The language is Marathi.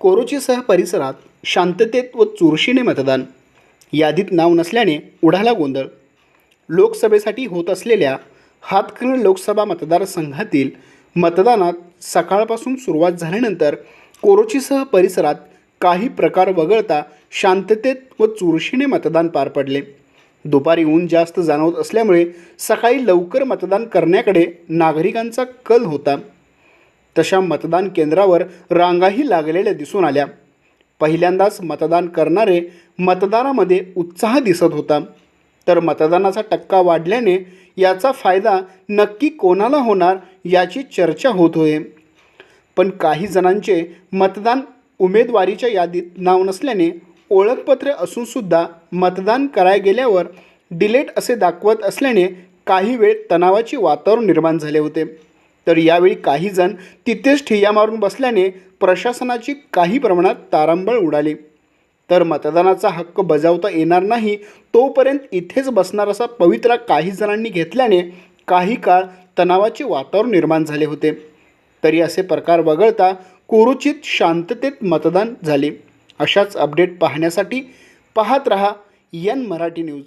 कोरोचीसह परिसरात शांततेत व चुरशीने मतदान. यादीत नाव नसल्याने उडाला गोंधळ. लोकसभेसाठी होत असलेल्या हातकणंगले लोकसभा मतदारसंघातील मतदानात सकाळपासून सुरुवात झाल्यानंतर कोरोचीसह परिसरात काही प्रकार वगळता शांततेत व चुरशीने मतदान पार पडले. दुपारी ऊन जास्त जाणवत असल्यामुळे सकाळी लवकर मतदान करण्याकडे नागरिकांचा कल होता. तशा मतदान केंद्रावर रांगाही लागलेल्या दिसून आल्या. पहिल्यांदाच मतदान करणारे मतदारामध्ये उत्साह दिसत होता. तर मतदानाचा टक्का वाढल्याने याचा फायदा नक्की कोणाला होणार याची चर्चा होत होते पण काही जणांचे मतदान उमेदवारीच्या यादीत नाव नसल्याने ओळखपत्र असूनसुद्धा मतदान कराय गेल्यावर डिलेट असे दाखवत असल्याने काही वेळ तणावाचे वातावरण निर्माण झाले होते. तर यावेळी काही जण तिथेच ठिय्या मारून बसल्याने प्रशासनाची काही प्रमाणात तारांबळ उडाली. तर मतदानाचा हक्क बजावता येणार नाही तोपर्यंत इथेच बसणार असा पवित्रा काही जणांनी घेतल्याने काही काळ तणावाचे वातावरण निर्माण झाले होते. तरी असे प्रकार वगळता कुरुचित शांततेत मतदान झाले. अशाच अपडेट पाहण्यासाठी पाहत रहा यन मराठी न्यूज.